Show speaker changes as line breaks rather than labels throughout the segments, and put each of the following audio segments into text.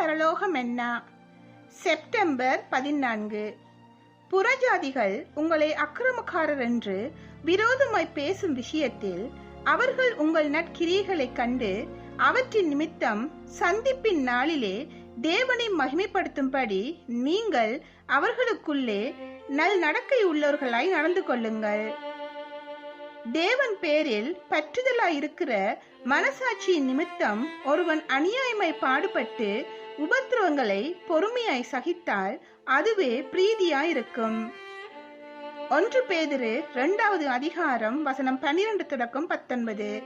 பரலோகம் என்ன செப்டம்பர் பதினான்கு. புறஜாதிகள் உங்களை அக்கிரமக்காரர் என்று விரோதமாய் பேசும் விஷயத்தில் அவர்கள் உங்கள் நற்கிரியைகளைக் கண்டு அவற்றின் நிமித்தம் சந்திப்பின் நாளிலே தேவனை மகிமைப்படுத்தும்படி நீங்கள் அவர்களுக்குள்ளே நல் நடக்கை உள்ளவர்களாய் நடந்து கொள்ளுங்கள். தேவன் பேரில் பற்றுதலாய் இருக்கிற மனசாட்சியின் நிமித்தம் ஒருவன் அநியாயமாய் பாடுபட்டு உபத்திரவங்களை பொறுமையாய் சகித்தால் அதுவே பிரீதியாயிருக்கும். ஒன்று பேதிரு இரண்டாவது அதிகாரம் வசனம் பன்னிரண்டு தொடக்கம் பத்தொன்பது.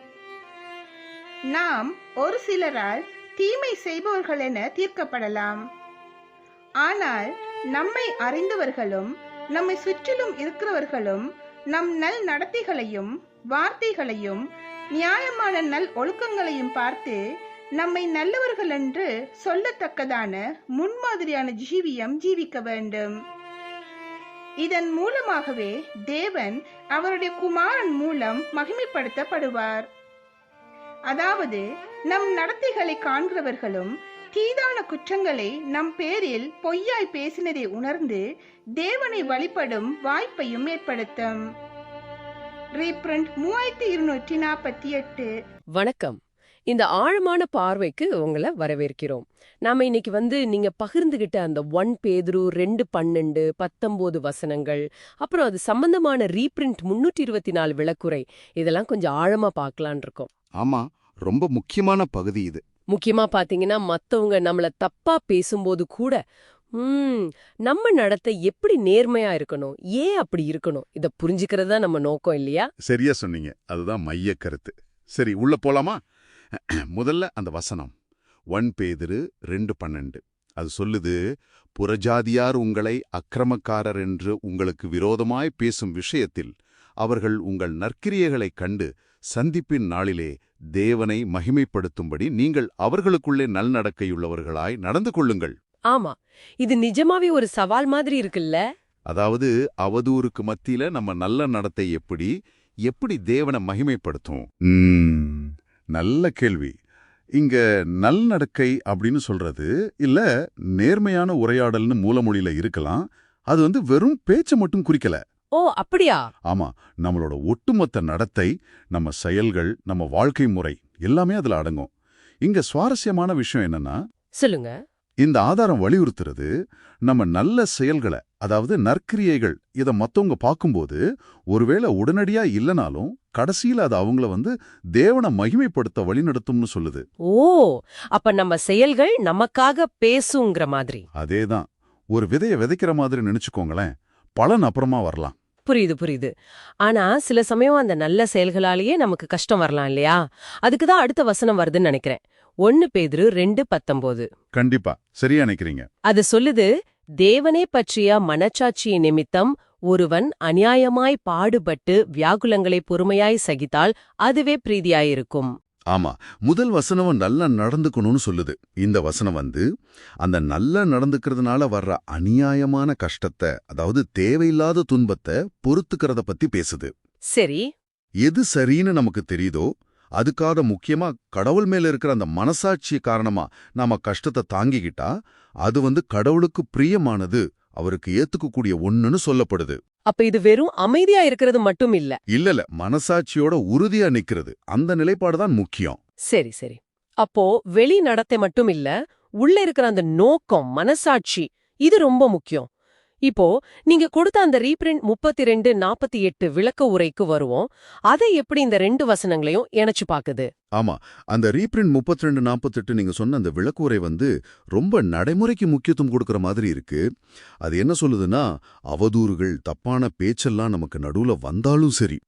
நாம் ஒரு சிலரால் தீமை செய்பவர்கள் என தீர்க்கப்படலாம். ஆனால் நம்மை அறிந்தவர்களும் நம்மை சுற்றிலும் இருக்கிறவர்களும் நம் நல் நடத்தைகளையும் வார்த்தைகளையும் நியாயமான நல் ஒழுக்கங்களையும் பார்த்து நம்மை நல்லவர்கள் என்று சொல்லத்தக்கதான முன்மாதிரியான ஜீவியம் ஜீவிக்க வேண்டும். இதன் மூலமாகவே தேவன் அவருடைய குமாரன் மூலம் மகிமைப்படுத்தப்படுவார். அதாவது நம் நடத்தைகளை காண்கிறவர்களும் தீதான குற்றங்களை நம் பேரில் பொய்யாய் பேசினதை உணர்ந்து தேவனை வழிபடும் வாய்ப்பையும் ஏற்படுத்தும். ரீப்ரண்ட் மூவாயிரத்தி இருநூற்றி நாற்பத்தி எட்டு.
வணக்கம். இந்த ஆழமான பார்வைக்கு உங்களை வரவேற்கிறோம். நாம இன்னைக்கு வந்து நீங்க பகிர்ந்துகிட்ட அந்த ஒன் பேதுரு ரெண்டு பன்னெண்டு பத்தொன்பது வசனங்கள் அப்புறம் அது சம்பந்தமான ரீப்ரிண்ட் முன்னூற்றி இருபத்தி நாலு விளக்குரை இதெல்லாம் கொஞ்சம் ஆழமா பார்க்கலான் இருக்கோம்.
ஆமா ரொம்ப முக்கியமான பகுதி இது.
முக்கியமா பாத்தீங்கன்னா மத்தவங்க நம்மள தப்பா பேசும்போது கூட ம் நம்ம நடத்தை எப்படி நேர்மையா இருக்கணும்? ஏன் அப்படி இருக்கணும்? இத புரிஞ்சுக்கிறது தான் நம்ம நோக்கம் இல்லையா?
சரியா சொன்னீங்க. அதுதான் மைய கருத்து. சரி உள்ள போலாமா? முதல்ல அந்த வசனம் ஒன் பேதிரு ரெண்டு பன்னெண்டு. அது சொல்லுது புறஜாதியார் உங்களை அக்கிரமக்காரர் என்று உங்களுக்கு விரோதமாய் பேசும் விஷயத்தில் அவர்கள் உங்கள் நற்கிரியைகளைக் கண்டு சந்திப்பின் நாளிலே தேவனை மகிமைப்படுத்தும்படி நீங்கள் அவர்களுக்குள்ளே நல்நடக்கையுள்ளவர்களாய் நடந்து கொள்ளுங்கள்.
ஆமா இது நிஜமாவே ஒரு சவால் மாதிரி இருக்குல்ல?
அதாவது அவதூறுக்கு மத்தியில நம்ம நல்ல நடத்தை எப்படி எப்படி தேவனை மகிமைப்படுத்தும்? நல்ல கேள்வி. இங்க நல்நடக்கை அப்படின்னு சொல்றது இல்ல நேர்மையான உரையாடல்னு மூலமொழியில இருக்கலாம் அது வந்து வெறும் பேச்சை மட்டும் குறிக்கல.
ஓ அப்படியா?
ஆமா நம்மளோட ஒட்டுமொத்த நடத்தை நம்ம செயல்கள் நம்ம வாழ்க்கை முறை எல்லாமே அதுல அடங்கும். இங்க சுவாரஸ்யமான விஷயம் என்னன்னா
சொல்லுங்க.
இந்த ஆதாரம் வலியுறுத்துறது நம்ம நல்ல செயல்களை அதாவது நற்கிரியைகள் இத மத்தவங்க பார்க்கும்போது ஒருவேளை உடனடியா இல்லனாலும் கடைசியில அது அவங்கள வந்து தேவனை மகிமைப்படுத்த வழிநடத்தும்னு சொல்லுது.
ஓ அப்ப நம்ம செயல்கள் நமக்காக பேசுங்கிற மாதிரி.
அதேதான். ஒரு விதைய விதைக்கிற மாதிரி நினைச்சுக்கோங்களேன். பலன் அப்புறமா வரலாம்.
புரியுது புரியுது. ஆனா சில சமயம் அந்த நல்ல செயல்களாலேயே நமக்கு கஷ்டம் வரலாம் இல்லையா? அதுக்கு தான் அடுத்த வசனம் வருதுன்னு நினைக்கிறேன். ஒன்னு பேதுரு ரெண்டு பத்தொன்பது
கண்டிப்பா. சரியா நினைக்கிறீங்க.
அது சொல்லுது தேவனே பற்றிய மனச்சாட்சியை நிமித்தம் ஒருவன் அநியாயமாய் பாடுபட்டு வியாகுலங்களை பொறுமையாய் சகித்தால் அதுவே பிரீதியாயிருக்கும்.
ஆமா முதல் வசனம் நல்லா நடந்துக்கணும்னு சொல்லுது. இந்த வசனம் வந்து அந்த நல்லா நடந்துக்கிறதுனால வர்ற அநியாயமான கஷ்டத்தை அதாவது தேவையில்லாத துன்பத்தை பொறுத்துக்கிறத பத்தி பேசுது.
சரி.
எது சரின்னு நமக்கு தெரியுதோ அதுக்காக முக்கியமா கடவுள் மேல இருக்கிற அந்த மனசாட்சி காரணமா நாம கஷ்டத்தை தாங்கிக்கிட்டா அது வந்து கடவுளுக்கு பிரியமானது அவருக்கு ஏத்துக்கக்கூடிய ஒண்ணுன்னு சொல்லப்படுது.
அப்ப இது வெறும் அமைதியா இருக்கிறது மட்டும் இல்ல.
இல்லல மனசாட்சியோட உறுதியா நிக்கிறது. அந்த நிலைப்பாடு தான் முக்கியம்.
சரி சரி. அப்போ வெளி நடத்தை மட்டும் இல்ல உள்ள இருக்கிற அந்த நோக்கம் மனசாட்சி இது ரொம்ப முக்கியம். இப்போ நீங்க கொடுத்த அந்த ரீப்ரிண்ட் முப்பத்தி ரெண்டு நாற்பத்தி எட்டு விளக்க உரைக்கு வருவோம். அதை எப்படி இந்த ரெண்டு வசனங்களையும் இணைச்சு பாக்குது?
ஆமா. அந்த ரீப்ரிண்ட் முப்பத்தி ரெண்டு நாற்பத்தெட்டு நீங்க சொன்ன அந்த விளக்குரை வந்து ரொம்ப நடைமுறைக்கு முக்கியத்துவம் கொடுக்கற மாதிரி இருக்கு. அது என்ன சொல்லுதுன்னா அவதூறுகள் தப்பான பேச்செல்லாம் நமக்கு நடுவுல வந்தாலும் சரி.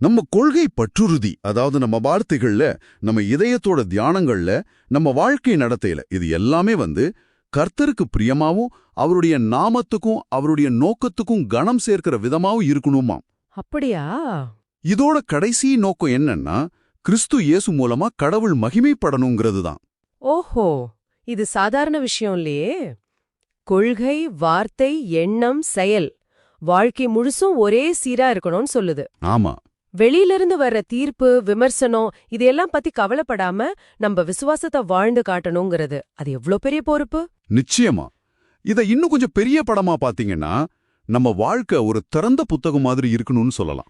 நம்ம கொள்கை பற்றுறுதி அதாவது நம்ம வார்த்தைகள்ல நம்ம இதயத்தோட தியானங்கள்ல நம்ம வாழ்க்கை நடத்தையில இது எல்லாமே வந்து கர்த்தருக்கு பிரியமாவும் அவருடைய நாமத்துக்கும் அவருடைய நோக்கத்துக்கும் கணம் சேர்க்கிற விதமாவும் இருக்கணுமா
அப்படியா?
இதோட கடைசி நோக்கம் என்னன்னா கிறிஸ்து இயேசு மூலமா கடவுள் மகிமைப்படணுங்கிறது தான்
ஓஹோ இது சாதாரண விஷயம் இல்லையே. கொள்கை வார்த்தை எண்ணம் செயல் வாழ்க்கை முழுசும் ஒரே சீரா இருக்கணும்னு சொல்லுது.
ஆமா.
வெளியிலிருந்து வர்ற தீர்ப்பு விமர்சனம் இதையெல்லாம் பத்தி கவலைப்படாம நம்ம விசுவாசத்தை வாழ்ந்து காட்டணுங்கிறது. அது எவ்ளோ பெரிய பொறுப்பு?
நிச்சயமா. இத இன்னும் கொஞ்சம் பெரிய படமா பாத்தீங்கன்னா நம்ம வாழ்க்கை ஒரு திறந்த புத்தகம் மாதிரி இருக்கணும்னு சொல்லலாம்.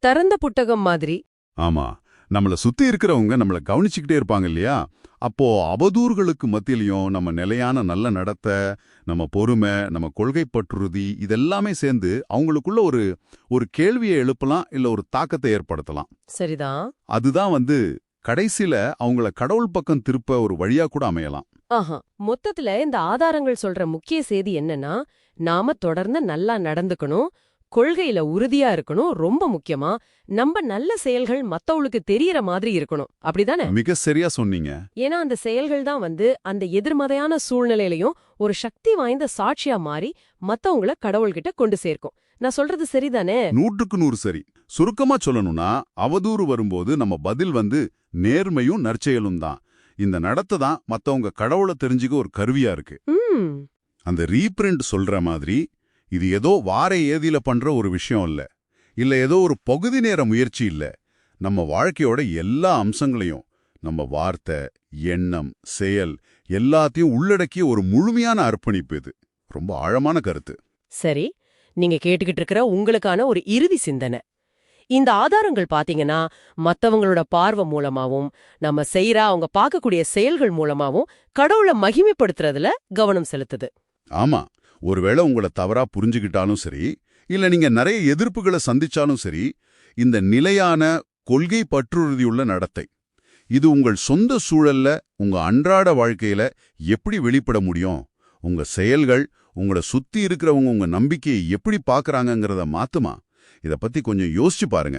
திறந்த புட்டகம் மாதிரி.
ஆமா. நம்மள சுத்தி இருக்கிறவங்க நம்மள கவனிச்சுக்கிட்டே இருப்பாங்க இல்லையா? அப்போ அவதூறுகளுக்கு மத்தியிலையும் நம்ம நிலையான நல்ல நடத்தை நம்ம பொறுமை நம்ம கொள்கை பற்றுறுதி இதெல்லாமே சேர்ந்து அவங்களுக்குள்ள ஒரு ஒரு கேள்வியை எழுப்பலாம் இல்ல ஒரு தாக்கத்தை ஏற்படுத்தலாம்.
சரிதான்.
அதுதான் வந்து கடைசில அவங்கள கடவுள் பக்கம் திருப்ப ஒரு வழியா கூட அமையலாம்.
ஆஹா. மொத்தத்துல இந்த ஆதாரங்கள் சொல்ற முக்கிய செய்தி என்னன்னா நாம தொடர்ந்து நல்லா நடந்துக்கணும் கொள்கையில உறுதியா இருக்கணும் ரொம்ப முக்கியமா நம்ம நல்ல செயல்கள் மத்தவங்களுக்கு தெரியற மாதிரி இருக்கணும். அப்படிதானே?
மிக சரியா சொன்னீங்க.
ஏன்னா அந்த செயல்கள் தான் வந்து அந்த எதிர்மறையான சூழ்நிலையிலையும் ஒரு சக்தி வாய்ந்த சாட்சியா மாறி மத்தவங்கள கடவுள்கிட்ட கொண்டு சேர்க்கும். நான் சொல்றது சரிதானே?
நூற்றுக்கு நூறு சரி. சுருக்கமா சொல்லணும்னா அவதூறு வரும்போது நம்ம பதில் வந்து நேர்மையும் நற்செயலும் தான். இந்த நடத்தை தான் மத்தவங்க கடவுளை தெரிஞ்சுக்க ஒரு கருவியா இருக்கு. அந்த ரீப்ரிண்ட் சொல்ற மாதிரி இது ஏதோ வார ஏதியில பண்ற ஒரு விஷயம் இல்ல. இல்ல ஏதோ ஒரு பகுதி நேர முயற்சி இல்ல. நம்ம வாழ்க்கையோட எல்லா அம்சங்களையும் நம்ம வார்த்தை எண்ணம் செயல் எல்லாத்தையும் உள்ளடக்கிய ஒரு முழுமையான அர்ப்பணிப்பு இது. ரொம்ப ஆழமான கருத்து.
சரி நீங்க கேட்டுக்கிட்டு இருக்கிற உங்களுக்கான ஒரு இறுதி சிந்தனை. இந்த ஆதாரங்கள் பாத்தீங்கன்னா மத்தவங்களோட பார்வை மூலமாவும் நம்ம செய்யற அவங்க பார்க்கக்கூடிய செயல்கள் மூலமாவும் கடவுளை மகிமைப்படுத்துறதுல கவனம் செலுத்துது.
ஆமா. ஒருவேளை உங்களை தவறா புரிஞ்சுக்கிட்டாலும் சரி இல்ல நீங்க நிறைய எதிர்ப்புகளை சந்திச்சாலும் சரி இந்த நிலையான கொள்கை பற்றுறுதியுள்ள நடத்தை இது உங்கள் சொந்த சூழல்ல உங்க அன்றாட வாழ்க்கையில எப்படி வெளிப்பட முடியும்? உங்க செயல்கள் உங்களை சுத்தி இருக்கிறவங்க உங்க நம்பிக்கையை எப்படி பார்க்கறாங்கங்கிறத மாத்துமா? இத பத்தி கொஞ்சம் யோசிச்சு பாருங்க.